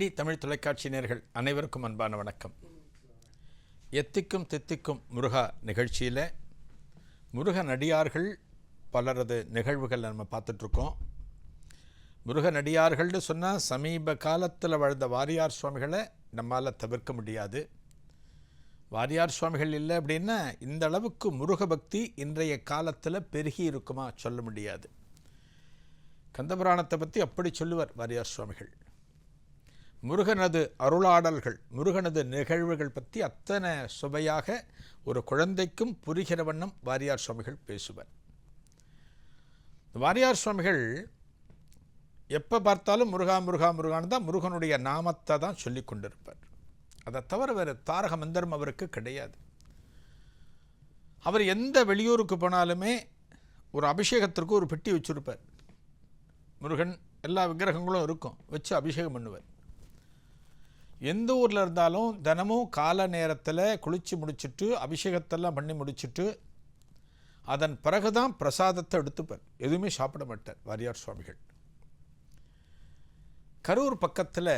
DD Tamil தொலைக்காட்சி நேர்கள் அனைவருக்கும் அன்பான வணக்கம். எத்திக்கும் தித்திக்கும் முருகா நிகழ்ச்சியில் முருக நடிகார்கள் பலரது நிகழ்வுகள் நம்ம பார்த்துட்ருக்கோம். முருக நடிகார்கள்னு சொன்னால் சமீப காலத்தில் வாழ்ந்த வாரியார் சுவாமிகளை நம்மால் தவிர்க்க முடியாது. வாரியார் சுவாமிகள் இல்லை அப்படின்னா இந்த அளவுக்கு முருக பக்தி இன்றைய காலத்தில் பெருகி இருக்குமா சொல்ல முடியாது. கந்தபுராணத்தை பற்றி அப்படி சொல்லுவார் வாரியார் சுவாமிகள். முருகனது அருளாடல்கள் முருகனது நிகழ்வுகள் பற்றி அத்தனை சுவையாக ஒரு குழந்தைக்கும் புரிகிற வண்ணம் வாரியார் சுவாமிகள் பேசுவார். வாரியார் சுவாமிகள் எப்போ பார்த்தாலும் முருகா முருகா முருகான் தான் முருகனுடைய நாமத்தை தான் சொல்லி கொண்டிருப்பார். அதை தவிர வேறு தாரக மந்திரம் அவருக்கு கிடையாது. அவர் எந்த வெளியூருக்கு போனாலுமே ஒரு அபிஷேகத்திற்கு ஒரு பெட்டி வச்சுருப்பார். முருகன் எல்லா விக்கிரகங்களும் இருக்கும் வச்சு அபிஷேகம் பண்ணுவார். எந்த ஊரில் இருந்தாலும் தினமும் கால நேரத்தில் குளித்து முடிச்சுட்டு அபிஷேகத்தெல்லாம் பண்ணி முடிச்சுட்டு அதன் பிறகு தான் பிரசாதத்தை எடுத்துப்பார் எதுவுமே சாப்பிட மாட்டார் வாரியார் சுவாமிகள். கரூர் பக்கத்தில்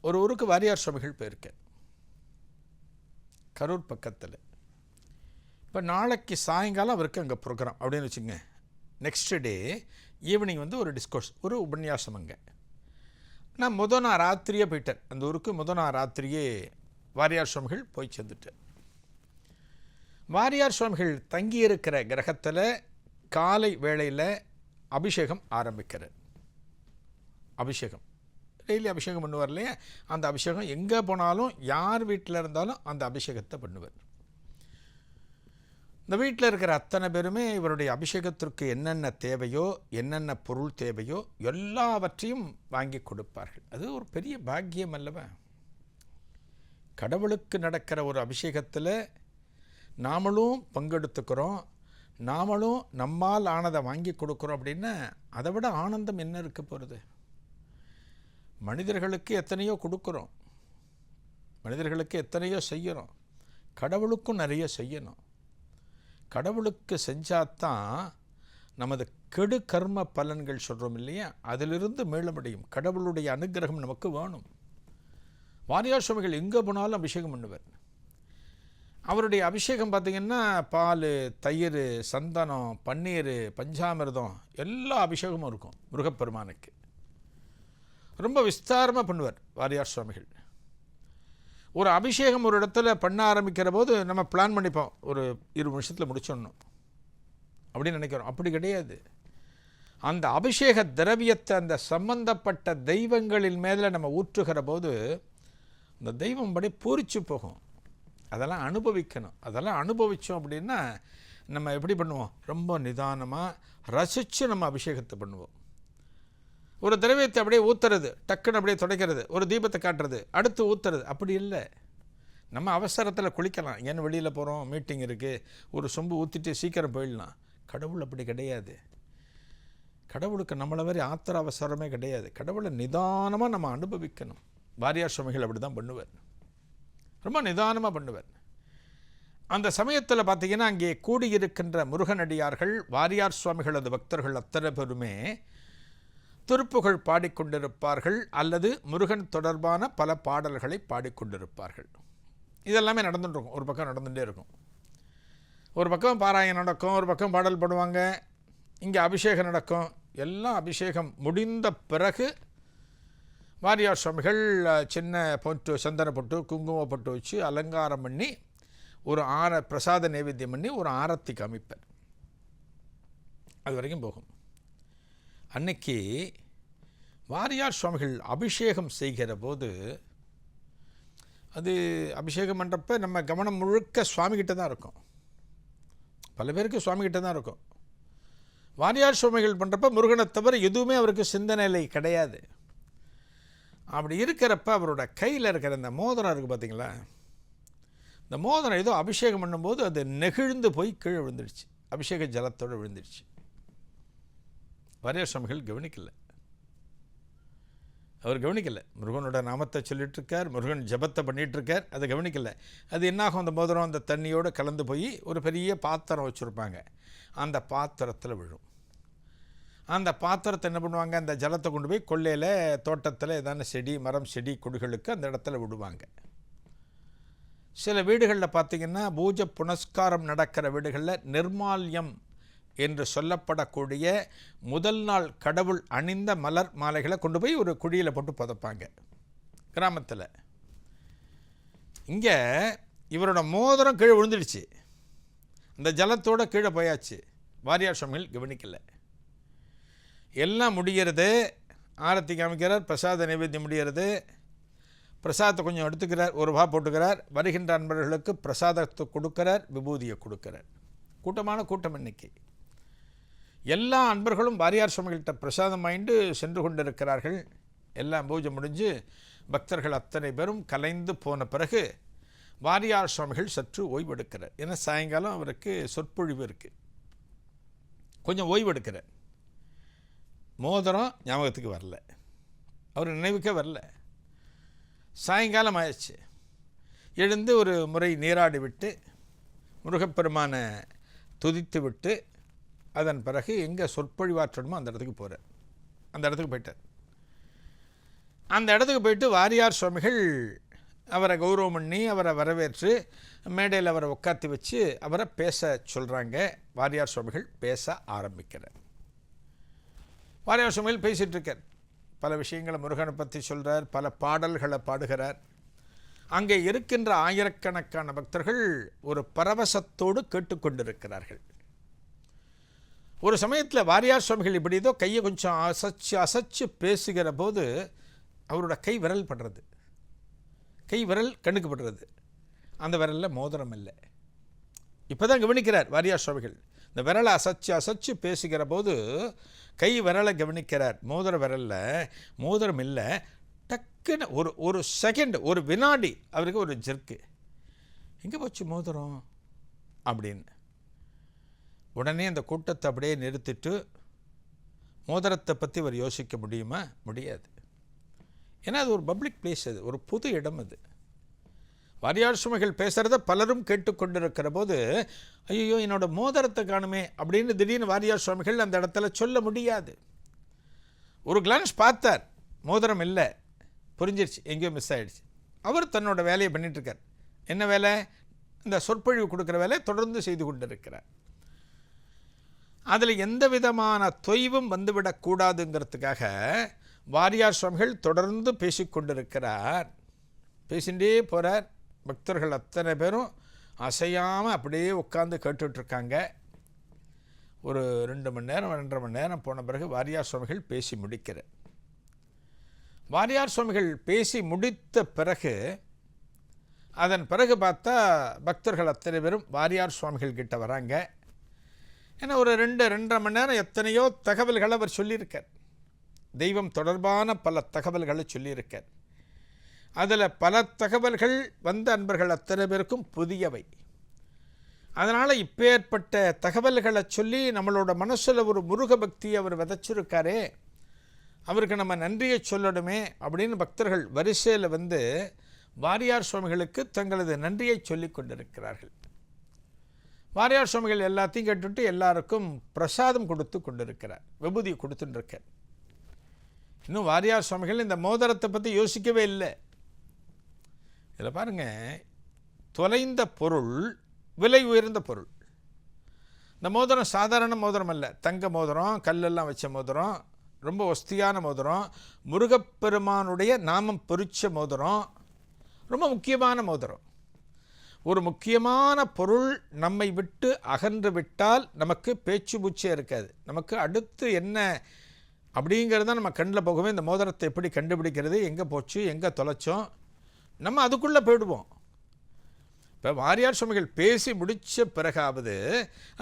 ஒரு ஊருக்கு வாரியார் சுவாமிகள் போயிருக்கேன். கரூர் பக்கத்தில். இப்போ நாளைக்கு சாயங்காலம் அவருக்கு அங்கே ப்ரோக்ராம் அப்படின்னு வச்சுங்க நெக்ஸ்ட் டே ஈவினிங் வந்து ஒரு டிஸ்கோஸ் ஒரு உபன்யாசம் அங்கே. நான் முத நாள் ராத்திரியே போயிட்டேன். அந்த ஊருக்கு முத நாள் ராத்திரியே வாரியார் சுவாமிகள் போய் சேர்ந்துட்டேன். வாரியார் சுவாமிகள் தங்கியிருக்கிற கிரகத்தில் காலை வேளையில் அபிஷேகம் ஆரம்பிக்கிறார். அபிஷேகம். டெய்லி அபிஷேகம் பண்ணுவார் இல்லையா? அந்த அபிஷேகம் எங்கே போனாலும் யார் வீட்டில் இருந்தாலும் அந்த அபிஷேகத்தை பண்ணுவார். இந்த வீட்டில் இருக்கிற அத்தனை பேருமே இவருடைய அபிஷேகத்திற்கு என்னென்ன தேவையோ என்னென்ன பொருள் தேவையோ எல்லாவற்றையும் வாங்கி கொடுப்பார்கள். அது ஒரு பெரிய பாக்கியம் அல்லவா? கடவுளுக்கு நடக்கிற ஒரு அபிஷேகத்தில் நாமளும் பங்கெடுத்துக்கிறோம் நாமளும் நம்மால் ஆனதை வாங்கி கொடுக்குறோம் அப்படின்னா அதை விட ஆனந்தம் என்ன இருக்க போகிறது மனிதர்களுக்கு எத்தனையோ கொடுக்குறோம் மனிதர்களுக்கு எத்தனையோ செய்கிறோம் கடவுளுக்கும் நிறைய செய்யணும். கடவுளுக்கு செஞ்சாதான் நமது கெடு கர்ம பலன்கள் சொல்கிறோம் இல்லையா? அதிலிருந்து மீள முடியும். கடவுளுடைய அனுகிரகம் நமக்கு வேணும். வாரியார் சுவாமிகள் எங்கே போனாலும் அபிஷேகம் பண்ணுவார். அவருடைய அபிஷேகம் பார்த்திங்கன்னா பால் தயிர் சந்தனம் பன்னீர் பஞ்சாமிர்தம் எல்லா அபிஷேகமும் இருக்கும் முருகப்பெருமானுக்கு. ரொம்ப விஸ்தாரமாக பண்ணுவார் வாரியார் சுவாமிகள். ஒரு அபிஷேகம் ஒரு இடத்துல பண்ண ஆரம்பிக்கிற போது நம்ம பிளான் பண்ணிப்போம். ஒரு இருபது நிமிஷத்தில் முடிச்சிடணும். அப்படின்னு நினைக்கிறோம். அப்படி கிடையாது. அந்த அபிஷேக திரவியத்தை அந்த சம்பந்தப்பட்ட தெய்வங்களின் மேலே நம்ம ஊற்றுகிற போது அந்த தெய்வம் படி பூரிச்சு போகும். அதெல்லாம் அனுபவிக்கணும். அதெல்லாம் அனுபவித்தோம் அப்படின்னா நம்ம எப்படி பண்ணுவோம்? ரொம்ப நிதானமாக ரசித்து நம்ம அபிஷேகத்தை பண்ணுவோம். ஒரு திரவியத்தை அப்படியே ஊற்றுறது டக்குன்னு அப்படியே துடைக்கிறது ஒரு தீபத்தை காட்டுறது அடுத்து ஊற்றுறது அப்படி இல்லை. நம்ம அவசரத்தில் குளிக்கலாம். ஏன்னு வெளியில் போகிறோம் மீட்டிங் இருக்குது ஒரு சொம்பு ஊற்றிட்டு சீக்கிரம் போயிடலாம். கடவுள் அப்படி கிடையாது. கடவுளுக்கு நம்மளை மாதிரி ஆத்திர அவசரமே கிடையாது. கடவுளை நிதானமாக நம்ம அனுபவிக்கணும். வாரியார் சுவாமிகள் அப்படி தான் பண்ணுவார். ரொம்ப நிதானமாக பண்ணுவார். அந்த சமயத்தில் பார்த்தீங்கன்னா அங்கே கூடியிருக்கின்ற முருகனடியார்கள் வாரியார் சுவாமிகளது பக்தர்கள் அத்தனை பேருமே திருப்புகழ் பாடிக்கொண்டிருப்பார்கள் அல்லது முருகன் தொடர்பான பல பாடல்களை பாடிக்கொண்டிருப்பார்கள். இதெல்லாமே நடந்துட்டுருக்கும். ஒரு பக்கம் நடந்துகிட்டே இருக்கும். ஒரு பக்கம் பாராயணம் நடக்கும் ஒரு பக்கம் பாடல் பாடுவாங்க இங்கே அபிஷேகம் நடக்கும். எல்லாம் அபிஷேகம் முடிந்த பிறகு வாரியார் சுவாமிகள் சின்ன பொட்டு சந்தன பொட்டு குங்கும பொட்டு வச்சு அலங்காரம் பண்ணி ஒரு ஆர பிரசாத நைவேத்தியம் பண்ணி ஒரு ஆரத்தி அமைப்பர். அது வரைக்கும் போகும். அன்னைக்கு வாரியார் சுவாமிகள் அபிஷேகம் செய்கிற போது அது அபிஷேகம் பண்ணுறப்ப நம்ம கவனம் முழுக்க சுவாமிகிட்ட தான் இருக்கும். பல பேருக்கு சுவாமிகிட்ட தான் இருக்கும். வாரியார் சுவாமிகள் பண்ணுறப்ப முருகனை தவிர எதுவுமே அவருக்கு சிந்தனையில் கிடையாது. அப்படி இருக்கிறப்ப அவரோட கையில் இருக்கிற இந்த மோதிரம் இருக்குது பார்த்தீங்களா இந்த மோதிரம் ஏதோ அபிஷேகம் பண்ணும்போது அது நெகிழ்ந்து போய் கீழே விழுந்துடுச்சு. அபிஷேக ஜலத்தோடு விழுந்துடுச்சு. வாரியார் சுவாமிகள் கவனிக்கலை. அவர் கவனிக்கலை. முருகனோட நாமத்தை சொல்லிட்டுருக்கார் முருகன் ஜபத்தை பண்ணிகிட்ருக்கார் அதை கவனிக்கலை. அது என்னாகும்? அந்த மோதிரம் அந்த தண்ணியோடு கலந்து போய் ஒரு பெரிய பாத்திரம் வச்சுருப்பாங்க. அந்த பாத்திரத்தில் விழும். அந்த பாத்திரத்தை என்ன பண்ணுவாங்க? அந்த ஜலத்தை கொண்டு போய் கொள்ளையில் தோட்டத்தில் ஏதான செடி மரம் செடி கொடிகளுக்கு அந்த இடத்துல விடுவாங்க. சில வீடுகளில் பார்த்தீங்கன்னா பூஜை புனஸ்காரம் நடக்கிற வீடுகளில் நிர்மால்யம் என்று சொல்லப்படக்கூடிய முதல் நாள் கடவுள் அணிந்த மலர் மாலைகளை கொண்டு போய் ஒரு குழியில் போட்டு புதைப்பாங்க. கிராமத்தில். இங்கே இவரோட மோதிரம் கீழே விழுந்துடுச்சு. இந்த ஜலத்தோட கீழே போயாச்சு. வாரியார் சுவாமிகள் கவனிக்கலை. எல்லாம் முடிகிறது. ஆரத்தி காமிக்கிறார் பிரசாத நைவேத்தியம் முடிகிறது. பிரசாதத்தை கொஞ்சம் எடுத்துக்கிறார் ஒரு ரூபா போட்டுக்கிறார். வருகின்ற அன்பர்களுக்கு பிரசாதத்தை கொடுக்கிறார் விபூதியை கொடுக்கிறார். கூட்டமான கூட்டம் இன்னைக்கு. எல்லா அன்பர்களும் வாரியார் சுவாமிகள்கிட்ட பிரசாதம் வாங்கிட்டு சென்று கொண்டிருக்கிறார்கள். எல்லாம் பூஜை முடிஞ்சு பக்தர்கள் அத்தனை பேரும் கலைந்து போன பிறகு வாரியார் சுவாமிகள் சற்று ஓய்வெடுக்கிறார். ஏன்னா சாயங்காலம் அவருக்கு சொற்பொழிவு இருக்குது கொஞ்சம் ஓய்வெடுக்கிறார். மோதிரம் ஞாபகத்துக்கு வரல. அவர் நினைவுக்கே வரல. சாயங்காலம் ஆயிடுச்சு. எழுந்து ஒரு முறை நீராடி விட்டு முருகப்பெருமானை துதித்து விட்டு அதன் பிறகு எங்கே சொற்பொழிவாற்றணுமோ அந்த இடத்துக்கு போகிறார் அந்த இடத்துக்கு போயிட்டார். அந்த இடத்துக்கு போயிட்டு வாரியார் சுவாமிகள் அவரை கௌரவம் பண்ணி அவரை வரவேற்று மேடையில் அவரை உட்காத்தி வச்சு அவரை பேச சொல்கிறாங்க வாரியார் சுவாமிகள் பேச ஆரம்பிக்கிறார். வாரியார் சுவாமிகள் பேசிகிட்டு இருக்கார். பல விஷயங்களை முருகனை பற்றி சொல்கிறார் பல பாடல்களை பாடுகிறார். அங்கே இருக்கின்ற ஆயிரக்கணக்கான பக்தர்கள் ஒரு பரவசத்தோடு கேட்டுக்கொண்டிருக்கிறார்கள். ஒரு சமயத்தில் வாரியார் சுவாமிகள் இப்படி ஏதோ கையை கொஞ்சம் அசைச்சு அசைச்சு பேசுகிற போது அவரோட கை விரல் படுறது. கை விரல் கண்ணுக்கு படுறது. அந்த விரலில் மோதிரம் இல்லை. இப்போ தான் கவனிக்கிறார் வாரியார் சுவாமிகள். இந்த விரலை அசைச்சு அசைச்சு பேசுகிற போது கை விரலை கவனிக்கிறார். மோதிர விரலில் மோதிரம் இல்லை. டக்குன்னு ஒரு ஒரு செகண்ட் ஒரு வினாடி அவருக்கு ஒரு ஜெர்க்கு எங்கே போச்சு மோதிரம்? அப்படின்னு. உடனே அந்த கூட்டத்தை அப்படியே நிறுத்திட்டு மோதிரத்தை பற்றி அவர் யோசிக்க முடியுமா? முடியாது. ஏன்னா அது ஒரு பப்ளிக் பிளேஸ் அது ஒரு புது இடம் அது. வாரியார் சுமைகள் பேசுகிறத பலரும் கேட்டுக்கொண்டிருக்கிற போது ஐயோ என்னோடய மோதிரத்தை காணுமே அப்படின்னு திடீர்னு வாரியார் சுவாமிகள் அந்த இடத்துல சொல்ல முடியாது. ஒரு கிளான்ஸ் பார்த்தார் மோதிரம் இல்லை. புரிஞ்சிருச்சு எங்கேயோ மிஸ் ஆகிடுச்சு அவர் தன்னோட வேலையை பண்ணிகிட்ருக்கார் என்ன வேலை? இந்த சொற்பொழிவு கொடுக்குற வேலையை தொடர்ந்து செய்து கொண்டிருக்கிறார். அதில் எந்த விதமான தொய்வும் வந்துவிடக்கூடாதுங்கிறதுக்காக வாரியார் சுவாமிகள் தொடர்ந்து பேசிக்கொண்டிருக்கிறார் பேசிகிட்டே போகிறார் பக்தர்கள் அத்தனை பேரும் அசையாமல் அப்படியே உட்காந்து கேட்டுட்ருக்காங்க. ஒரு ரெண்டு மணி நேரம் ரெண்டரை மணி நேரம் போன பிறகு வாரியார் சுவாமிகள் பேசி முடிக்கிறார். வாரியார் சுவாமிகள் பேசி முடித்த பிறகு அதன் பிறகு பார்த்தா பக்தர்கள் அத்தனை பேரும் வாரியார் சுவாமிகள் கிட்ட வராங்க. ஏன்னா ஒரு ரெண்டு ரெண்டரை மணி நேரம் எத்தனையோ தகவல்களை அவர் சொல்லியிருக்கார். தெய்வம் தொடர்பான பல தகவல்களை சொல்லியிருக்கார். அதில் பல தகவல்கள் வந்த அன்பர்கள் அத்தனை பேருக்கும் புதியவை. அதனால் இப்பேற்பட்ட தகவல்களை சொல்லி நம்மளோட மனசில் ஒரு முருக பக்தியை அவர் விதைச்சிருக்காரே அவருக்கு நம்ம நன்றியை சொல்லணுமே அப்படின்னு பக்தர்கள் வரிசையில் வந்து வாரியார் சுவாமிகளுக்கு தங்களது நன்றியை சொல்லி கொண்டிருக்கிறார்கள். வாரியார் சுவாமிகள் எல்லாத்தையும் கேட்டுட்டு எல்லாருக்கும் பிரசாதம் கொடுத்து கொண்டிருக்கிறார். விபூதி கொடுத்துட்டுருக்கார். இன்னும் வாரியார் சுவாமிகள் இந்த மோதிரத்தை பற்றி யோசிக்கவே இல்லை. இதில் பாருங்கள் தொலைந்த பொருள் விலை உயர்ந்த பொருள். இந்த மோதிரம் சாதாரண மோதிரம் அல்ல. தங்க மோதிரம் கல்லெல்லாம் வச்ச மோதிரம் ரொம்ப ஒஸ்தியான மோதிரம் முருகப்பெருமானுடைய நாமம் பொறிச்ச மோதிரம் ரொம்ப முக்கியமான மோதிரம். ஒரு முக்கியமான பொருள் நம்மை விட்டு அகன்று விட்டால் நமக்கு பேச்சு பூச்சே இருக்காது. நமக்கு அடுத்து என்ன அப்படிங்கிறத நம்ம கண்ணில் போகவே இந்த மோதிரத்தை எப்படி கண்டுபிடிக்கிறது எங்கே போச்சு எங்கே தொலைச்சோம் நம்ம அதுக்குள்ளே போயிடுவோம். இப்போ வாரியார் சுவாமிகள் பேசி முடித்த பிறகாவது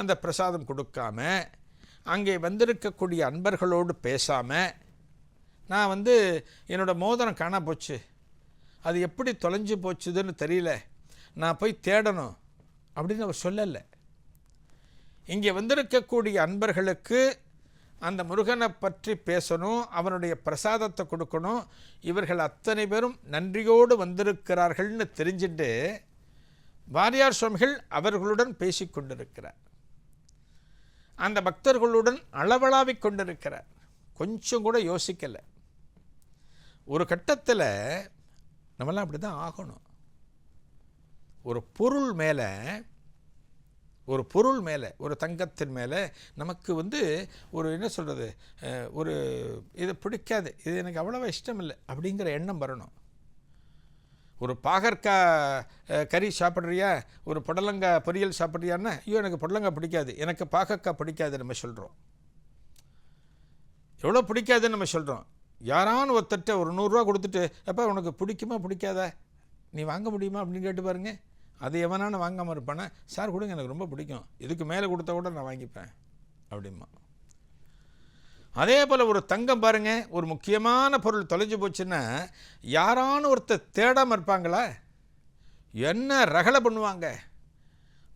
அந்த பிரசாதம் கொடுக்காம அங்கே வந்திருக்கக்கூடிய அன்பர்களோடு பேசாமல் நான் வந்து என்னோடய மோதிரம் காணா போச்சு. அது எப்படி தொலைஞ்சு போச்சுதுன்னு தெரியல. நான் போய் தேடணும் அப்படின்னு அவர் சொல்லலை. இங்கே வந்திருக்கக்கூடிய அன்பர்களுக்கு அந்த முருகனை பற்றி பேசணும் அவனுடைய பிரசாதத்தை கொடுக்கணும். இவர்கள் அத்தனை பேரும் நன்றியோடு வந்திருக்கிறார்கள்னு தெரிஞ்சுட்டு வாரியார் சுவாமிகள் அவர்களுடன் பேசி கொண்டிருக்கிறார். அந்த பக்தர்களுடன் அளவளாவிக் கொண்டிருக்கிறார். கொஞ்சம் கூட யோசிக்கலை. ஒரு கட்டத்தில் நம்மளாம் அப்படி தான் ஆகணும். ஒரு பொருள் மேலே ஒரு பொருள் மேலே ஒரு தங்கத்தின் மேலே நமக்கு வந்து ஒரு என்ன சொல்கிறது ஒரு இது பிடிக்காது இது எனக்கு அவ்வளோவா இஷ்டம் இல்லை அப்படிங்கிற எண்ணம் வரணும். ஒரு பாகற்காய் கறி சாப்பிட்றியா ஒரு புடலங்காய் பொரியல் சாப்பிட்றியான்னா ஐயோ எனக்கு புடலங்காய் பிடிக்காது எனக்கு பாகற்காய் பிடிக்காது நம்ம சொல்கிறோம் எவ்வளோ பிடிக்காதுன்னு நம்ம சொல்கிறோம் யாரான ஒருத்தட்ட ஒரு நூறுரூவா கொடுத்துட்டு அப்போ உனக்கு பிடிக்குமா பிடிக்காதா? நீ வாங்க முடியுமா? அப்படின்னு கேட்டு பாருங்கள் அது எவனான வாங்காமல் இருப்பானே? சார் கொடுங்க எனக்கு ரொம்ப பிடிக்கும். இதுக்கு மேலே கொடுத்தா கூட நான் வாங்கிப்பேன். அப்படிமா அதே போல் ஒரு தங்கம் பாருங்க ஒரு முக்கியமான பொருள் தொலைஞ்சு போச்சுன்னா யாரான ஒருத்தர் தேடாமல் இருப்பாங்களா? என்ன ரகலை பண்ணுவாங்க?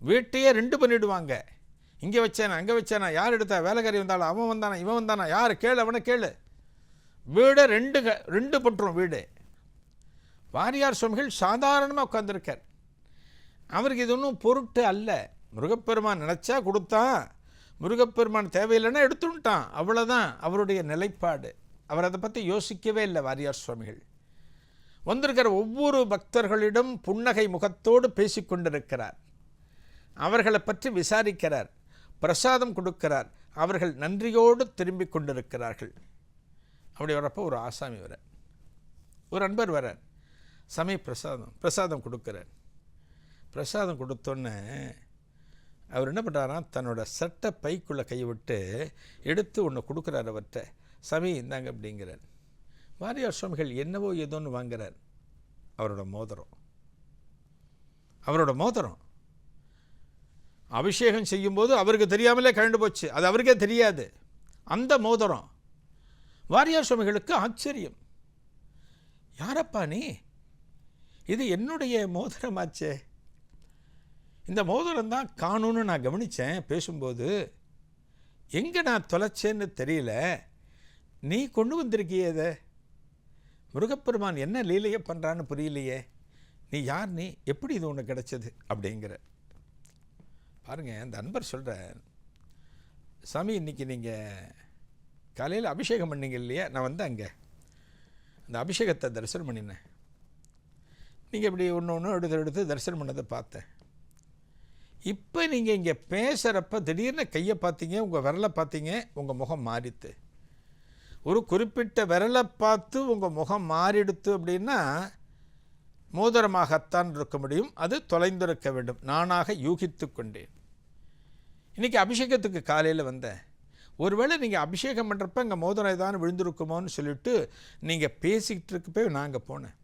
வீட்டையே ரெண்டு பண்ணிவிடுவாங்க இங்கே வச்சேனா அங்கே வச்சேனா யார் எடுத்தா? வேலைக்காரி வந்தாலும் அவன் வந்தானா? இவன் வந்தானா? யார்? கேளு அவனை கேளு. வீடை ரெண்டு க ரெண்டு பட்டுரும் வீடு. வாரியார் சுவாமிகள் சாதாரணமாக உட்காந்துருக்கார் அவருக்கு இது ஒன்றும் பொருட்டு அல்ல. முருகப்பெருமான் நினச்சா கொடுத்தான். முருகப்பெருமான் தேவையில்லைன்னா எடுத்துட்டான். அவ்வளோதான் அவருடைய நிலைப்பாடு. அவர் அதை பற்றி யோசிக்கவே இல்லை வாரியார் சுவாமிகள். வந்திருக்கிற ஒவ்வொரு பக்தர்களிடம் புன்னகை முகத்தோடு பேசிக்கொண்டிருக்கிறார் அவர்களை பற்றி விசாரிக்கிறார். பிரசாதம் கொடுக்கிறார். அவர்கள் நன்றியோடு திரும்பிக் கொண்டிருக்கிறார்கள். அப்படி வரப்போ ஒரு ஆசாமி வர ஒரு அன்பர் வரார் சமய பிரசாதம் பிரசாதம் கொடுக்குறேன் பிரசாதம் கொடுத்தோன்னே அவர் என்ன பண்ணுறாராம் தன்னோட சட்டை பைக்குள்ளே கைவிட்டு எடுத்து ஒன்று கொடுக்குறார் அவர்கிட்ட. சமி இந்தாங்க அப்படிங்கிறார். வாரியார் சுவாமிகள் என்னவோ ஏதோன்னு வாங்குறார். அவரோட மோதிரம். அவரோட மோதிரம். அபிஷேகம் செய்யும்போது அவருக்கு தெரியாமலே கழண்டு போச்சு. அது அவருக்கே தெரியாது. அந்த மோதிரம். வாரியார் சுவாமிகளுக்கு ஆச்சரியம். யாரப்பா நீ? இது என்னுடைய மோதிரமாச்சே. இந்த மோதிரம் தான் காணும்னு நான் கவனித்தேன் பேசும்போது எங்கே நான் தொலைச்சேன்னு தெரியல. நீ கொண்டு வந்திருக்கியே இதை. முருகப்பெருமான் என்ன லீலையை பண்ணுறான்னு புரியலையே. நீ யார் நீ? எப்படி இது உனக்கு கிடச்சது? அப்படிங்கிற. பாருங்கள் அந்த அன்பர் சொல்கிற சாமி இன்னைக்கு நீங்கள் காலையில் அபிஷேகம் பண்ணீங்க இல்லையா? நான் வந்தேன் அங்கே. அந்த அபிஷேகத்தை தரிசனம் பண்ணினேன். நீங்கள் இப்படி ஒன்று ஒன்று எடுத்து எடுத்து தரிசனம் பண்ணதை பார்த்தேன். இப்போ நீங்கள் இங்கே பேசுகிறப்ப திடீர்னு கையை பார்த்தீங்க உங்கள் விரலை பார்த்தீங்க உங்கள் முகம் மாறித்து ஒரு குறிப்பிட்ட விரலை பார்த்து உங்கள் முகம் மாறிடுத்து அப்படின்னா மோதிரமாகத்தான் இருக்க முடியும். அது தொலைந்திருக்க வேண்டும். நானாக யூகித்து கொண்டேன். இன்றைக்கி அபிஷேகத்துக்கு காலையில் வந்தேன் ஒருவேளை நீங்கள் அபிஷேகம் பண்ணுறப்ப இங்கே மோதிரம் ஏதாவது விழுந்திருக்குமோன்னு சொல்லிட்டு நீங்கள் பேசிக்கிட்டு இருக்கப்போ நான் அங்கே போனேன்.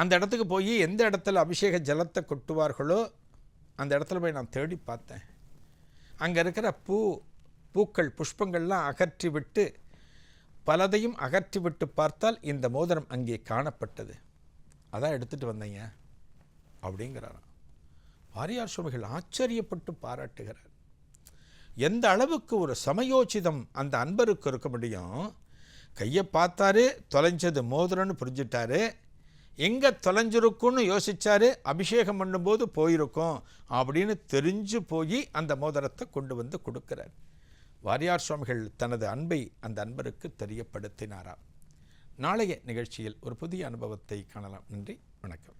அந்த இடத்துக்கு போய் எந்த இடத்துல அபிஷேக ஜலத்தை கொட்டுவார்களோ அந்த இடத்துல போய் நான் தேடி பார்த்தேன். அங்கே இருக்கிற பூ பூக்கள் புஷ்பங்கள்லாம் அகற்றி விட்டு பலதையும் அகற்றி விட்டு பார்த்தால் இந்த மோதிரம் அங்கே காணப்பட்டது. அதான் எடுத்துகிட்டு வந்தீங்க அப்படிங்கிறாராம். வாரியார் சுவாமிகள் ஆச்சரியப்பட்டு பாராட்டுகிறார். எந்த அளவுக்கு ஒரு சமயோச்சிதம் அந்த அன்பருக்கு இருக்க முடியும்? கையை பார்த்தாரு தொலைஞ்சது மோதிரம்னு புரிஞ்சிட்டாரு எங்கே தொலைஞ்சிருக்கும்னு யோசித்தாரு அபிஷேகம் பண்ணும்போது போயிருக்கோம் அப்படின்னு தெரிஞ்சு போய் அந்த மோதிரத்தை கொண்டு வந்து கொடுக்கிறார். வாரியார் சுவாமிகள் தனது அன்பை அந்த அன்பருக்கு தெரியப்படுத்தினாராம் நாளைய நிகழ்ச்சியில் ஒரு புதிய அனுபவத்தை காணலாம். நன்றி வணக்கம்.